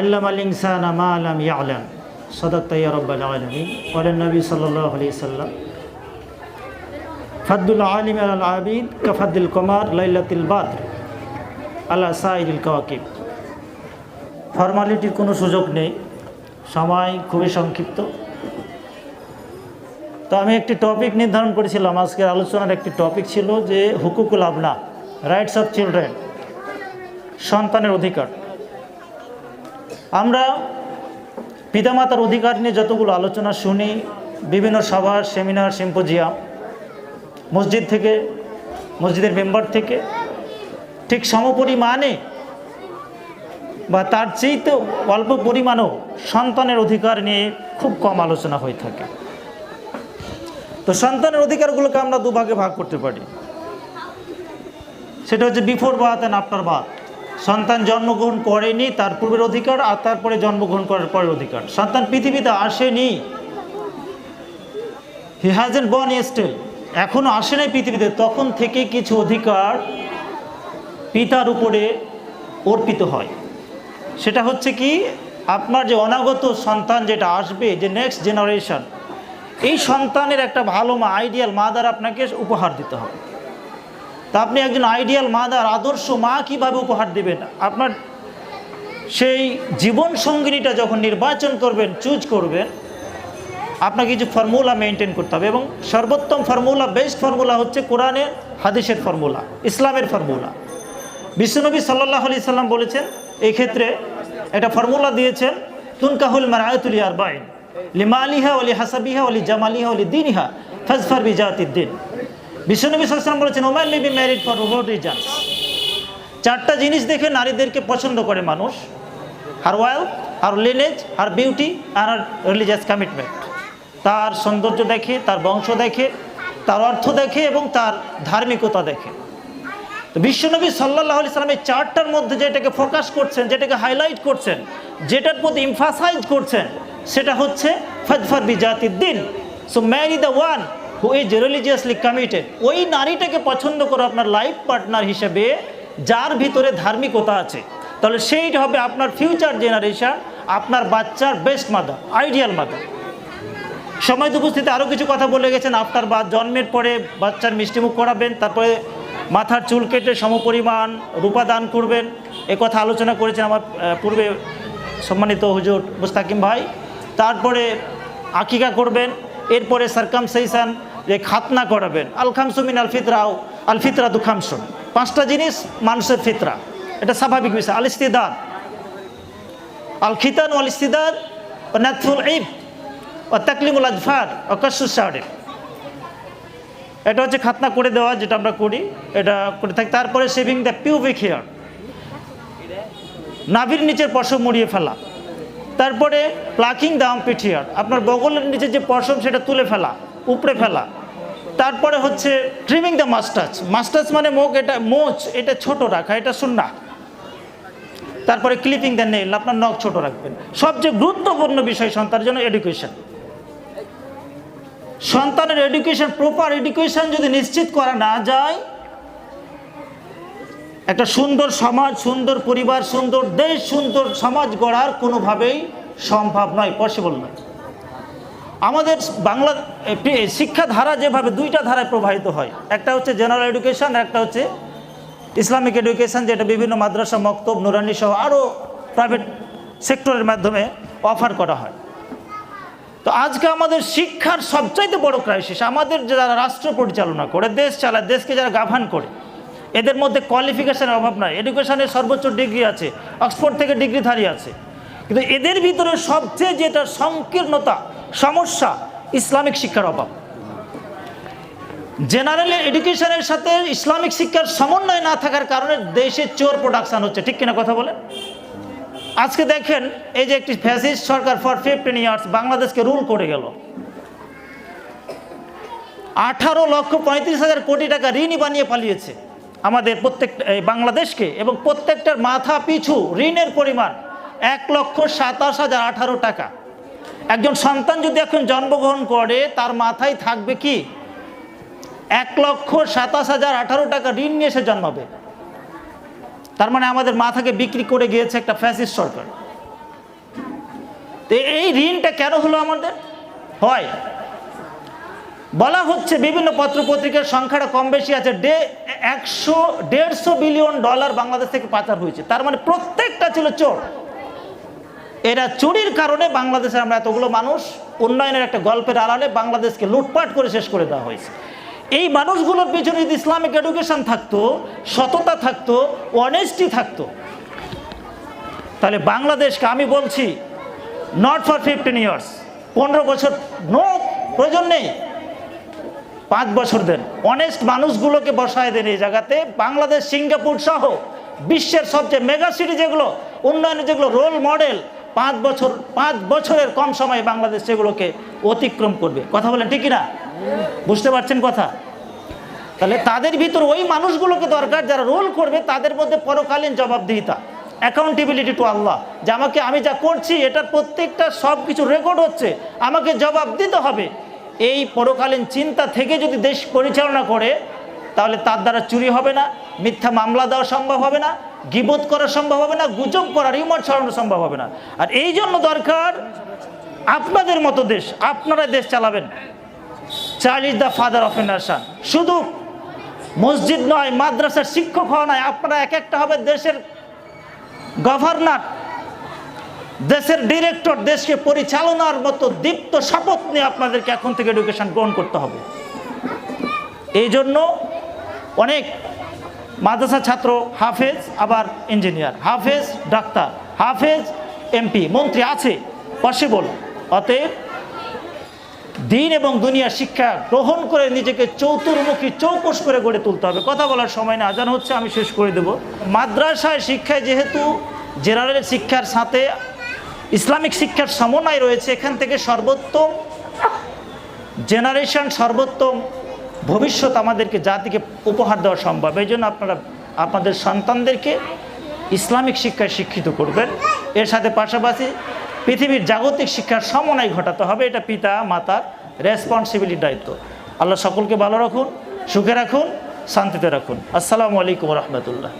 আল নবী আলি আলিম আল আবিদ কুমার লাইলাতিল বাদ আল্লাহ ফর্মালিটির কোনো সুযোগ নেই, সময় খুবই সংক্ষিপ্ত। তো আমি একটি টপিক নির্ধারণ করেছিলাম, আজকের আলোচনার একটি টপিক ছিল যে হুকুকুল আবনা, রাইটস অফ চিলড্রেন, সন্তানের অধিকার। আমরা পিতামাতার অধিকার নিয়ে যতগুলো আলোচনা শুনি, বিভিন্ন সভা, সেমিনার, সিম্পোজিয়াম, মসজিদ থেকে, মসজিদের মেম্বার থেকে, ঠিক সমপরিমাণে বা তার চেয়েতে অল্প পরিমাণও সন্তানের অধিকার নিয়ে খুব কম আলোচনা হয়ে থাকে। তো সন্তানের অধিকারগুলোকে আমরা দুভাগে ভাগ করতে পারি। সেটা হচ্ছে before birth and after birth সন্তান জন্মগ্রহণ করেনি, তার পূর্বের অধিকার আর তারপরে জন্মগ্রহণ করার পরের অধিকার। সন্তান পৃথিবীতে আসেনি। হি হ্যাজেন বর্ন স্টিল এখনও আসে নাই পৃথিবীতে। তখন থেকে কিছু অধিকার পিতার উপরে অর্পিত হয়। সেটা হচ্ছে কি, আপনার যে অনাগত সন্তান যেটা আসবে, যে নেক্সট জেনারেশন এই সন্তানের একটা ভালো মা আইডিয়াল মাদার আপনাকে উপহার দিতে হবে। তা আপনি একজন আইডিয়াল মাদার আদর্শ মা কীভাবে উপহার দেবেন? আপনার সেই জীবন সঙ্গিনীটা যখন নির্বাচন করবেন চুজ করবেন, আপনাকে কিছু ফর্মুলা মেনটেন করতে হবে এবং সর্বোত্তম ফর্মুলা বেস্ট ফর্মুলা হচ্ছে কোরআনের, হাদিসের ফর্মুলা ইসলামের ফর্মুলা বিশ্বনবী সাল্লাহ আলি সাল্লাম বলেছেন এই ক্ষেত্রে একটা ফর্মুলা দিয়েছেন, তুনকাহুল মারায়তুল লিমা আলিহা অলি হাসাবিহা অলি জামালিহা অলি দিনহা, ফজফার বিজাতিদ্দিন। বিশ্বনবী সাল্লাম বলেছেন ওম্যান বি ম্যারিড ফর রোড রিজনস চারটা জিনিস দেখে নারীদেরকে পছন্দ করে মানুষ, হার ওয়েলথ আর লিনেজ আর বিউটি, আর রিলিজিয়াস কমিটমেন্ট। তার সৌন্দর্য দেখে, তার বংশ দেখে, তার অর্থ দেখে এবং তার ধার্মিকতা দেখে। তো বিশ্বনবী সাল্লাহ আলি সাল্লামের চারটার মধ্যে যেটাকে ফোকাস করছেন, যেটাকে হাইলাইট করছেন, যেটার প্রতি ইমফাসাইজ করছেন, সেটা হচ্ছে ফজফর বিজাতিদ্দিন। So marry the one who is religiously committed ওই নারীটাকে পছন্দ করো আপনার লাইফ পার্টনার হিসেবে, যার ভিতরে ধার্মিকতা আছে। তাহলে সেইটা হবে আপনার ফিউচার জেনারেশন আপনার বাচ্চার বেস্ট মাদার আইডিয়াল মাদার সময় উপস্থিতি আরও কিছু কথা বলে গেছেন। আফটার বা জন্মের পরে বাচ্চার মিষ্টিমুখ করাবেন, তারপরে মাথার চুল কেটে সমপরিমাণ রূপা দান করবেন। এ কথা আলোচনা করেছেন আমার পূর্বে সম্মানিত হুজুর মুস্তাকিম ভাই। তারপরে আকিকা করবেন, এরপরে সার্কামসাইসান যে খাতনা করাবেন। আলখামসুমিন আল ফিতরাও আল ফিতরা দুখামসুন পাঁচটা জিনিস মানুষের ফিতরা। এটা স্বাভাবিক বিষয়। আল ইস্তিদাদ। আল খিতান আল ইস্তিদাদ ও নাথুল ইব ও তাকলিমুল আজফার ও কসুস সাহেব এটা হচ্ছে খাতনা করে দেওয়া যেটা আমরা করি। এটা করে থাকি। তারপরে সেভিং দ্য পিউবিক হেয়ার। নাভির নিচের পশম মুড়িয়ে ফেলা। তারপরে প্লাকিং দ্য আর্মপিট হেয়ার। আপনার বগলের নিচে যে পশম, সেটা তুলে ফেলা। উপড়ে ফেলা। তারপরে হচ্ছে ট্রিমিং দ্য মাস্টাচ মাস্টাচ মানে মুখ, এটা মোচ, এটা ছোট রাখা, এটা শূন্য তারপরে ক্লিপিং দ্য নেল আপনার নখ ছোট রাখবেন। সবচেয়ে গুরুত্বপূর্ণ বিষয় সন্তানের জন্য এডুকেশন সন্তানের এডুকেশন প্রপার এডুকেশন যদি নিশ্চিত করা না যায়, একটা সুন্দর সমাজ, সুন্দর পরিবার, সুন্দর দেশ, সুন্দর সমাজ গড়ার কোনোভাবেই সম্ভব নয় পসিবল নয়। আমাদের বাংলা এ, পি- শিক্ষাধারা যেভাবে দুইটা ধারায় প্রবাহিত হয় একটা হচ্ছে জেনারেল এডুকেশন একটা হচ্ছে ইসলামিক এডুকেশন যেটা বিভিন্ন মাদ্রাসা মক্তব নুরানি সহ আরও প্রাইভেট সেক্টরের মাধ্যমে অফার করা হয়। তো আজকে আমাদের শিক্ষার সবচাইতে বড় ক্রাইসিস আমাদের যারা রাষ্ট্র পরিচালনা করে দেশ চালায় দেশকে যারা গাভান করে এদের মধ্যে কোয়ালিফিকেশনের অভাব নাই। এডুকেশনের সর্বোচ্চ ডিগ্রি আছে অক্সফোর্ড থেকে ডিগ্রিধারী আছে। কিন্তু এদের ভিতরে সবচেয়ে যেটা সংকীর্ণতা সমস্যা, ইসলামিক শিক্ষার অভাব। জেনারেল এডুকেশনের সাথে ইসলামিক শিক্ষার সমন্বয় না থাকার কারণে দেশে চোর প্রোডাকশন হচ্ছে। ঠিক কিনা কথা বলেন? আজকে দেখেন, এই যে একটি ফ্যাসিস্ট সরকার ফর ফিফটিন ইয়ার্স বাংলাদেশকে রুল করে গেল। আঠারো লক্ষ পঁয়ত্রিশ হাজার কোটি টাকা ঋণই বানিয়ে পালিয়েছে আমাদের প্রত্যেক, এই বাংলাদেশকে এবং প্রত্যেকটার মাথা পিছু ঋণের পরিমাণ এক লক্ষ সাতাশ হাজার আঠারো টাকা। একজন সন্তান যদি এখন জন্মগ্রহণ করে, তার মাথায় থাকবে কি? এক লক্ষ সাতাশ হাজার আঠারো টাকা ঋণ নিয়ে সে জন্মাবে। তার মানে আমাদের মাথাকে বিক্রি করে গিয়েছে একটা ফ্যাসিস্ট সরকার। তো এই ঋণটা কেন হলো আমাদের? হয়। বলা হচ্ছে বিভিন্ন পত্রপত্রিকার সংখ্যাটা কম বেশি আছে। ডে একশো, দেড়শো বিলিয়ন ডলার বাংলাদেশ থেকে পাচার হয়েছে। তার মানে প্রত্যেকটা ছিল চোর। এরা চুরির কারণে বাংলাদেশে আমরা এতগুলো মানুষ উন্নয়নের একটা গল্পের আড়ালে বাংলাদেশকে লুটপাট করে শেষ করে দেওয়া হয়েছে। এই মানুষগুলোর পিছনে যদি ইসলামিক এডুকেশন থাকতো, সততা থাকতো অনেস্টি থাকতো, তাহলে বাংলাদেশকে আমি বলছি নট ফর ফিফটিন ইয়ার্স পনেরো বছর নো প্রয়োজন নেই। পাঁচ বছর দেন। অনেস্ট মানুষগুলোকে বসায় দেন এই জায়গাতে। বাংলাদেশ, সিঙ্গাপুর সহ বিশ্বের সবচেয়ে মেগা সিটি যেগুলো, উন্নয়নের যেগুলো রোল মডেল পাঁচ বছর, পাঁচ বছরের কম সময়ে বাংলাদেশ সেগুলোকে অতিক্রম করবে। কথা বলেন ঠিকই না বুঝতে পারছেন কথা? তাহলে তাদের ভিতর ওই মানুষগুলোকে দরকার যারা রোল করবে, তাদের মধ্যে পরকালীন জবাবদিহিতা অ্যাকাউন্টেবিলিটি টু আল্লাহ যে আমাকে আমি যা করছি, এটার প্রত্যেকটা সব কিছু রেকর্ড হচ্ছে, আমাকে জবাব দিতে হবে। এই পরকালীন চিন্তা থেকে যদি দেশ পরিচালনা করে, তাহলে তার দ্বারা চুরি হবে না, মিথ্যা মামলা দেওয়া সম্ভব হবে না। গিবোধ করা সম্ভব হবে না, গুজব করা রিমোট ছড়ানো সম্ভব হবে না। আর এই জন্য দরকার আপনাদের মতো দেশ, আপনারা দেশ চালাবেন। Child is the father of a nation শুধু মসজিদ নয়, মাদ্রাসার শিক্ষক হওয়া নয়, আপনারা এক একটা হবে দেশের গভর্নর, দেশের ডিরেক্টর, দেশকে পরিচালনার মতো দীপ্ত শপথ নিয়ে আপনাদেরকে এখন থেকে এডুকেশন গ্রহণ করতে হবে। এই জন্য অনেক মাদ্রাসা ছাত্র, হাফেজ, আবার ইঞ্জিনিয়ার। হাফেজ, ডাক্তার। হাফেজ, এমপি। মন্ত্রী আছে পসিবল অতএব দিন এবং দুনিয়া শিক্ষা গ্রহণ করে নিজেকে চতুর্মুখী চৌকস করে গড়ে তুলতে হবে। কথা বলার সময় না, আজান হচ্ছে, আমি শেষ করে দেব। মাদ্রাসায় শিক্ষায় যেহেতু জেনারেল শিক্ষার সাথে ইসলামিক শিক্ষার সমন্বয় রয়েছে, এখান থেকে সর্বোত্তম জেনারেশন সর্বোত্তম ভবিষ্যৎ আমাদেরকে জাতিকে উপহার দেওয়া সম্ভব। এই জন্য আপনারা আপনাদের সন্তানদেরকে ইসলামিক শিক্ষায় শিক্ষিত করবেন। এর সাথে পাশাপাশি পৃথিবীর জাগতিক শিক্ষার সমন্বয় ঘটাতে হবে। এটা পিতা মাতার রেসপন্সিবিলিটি দায়িত্ব। আল্লাহ সকলকে ভালো রাখুন, সুখে রাখুন, শান্তিতে রাখুন। আসসালামু আলাইকুম রহমতুল্লাহ।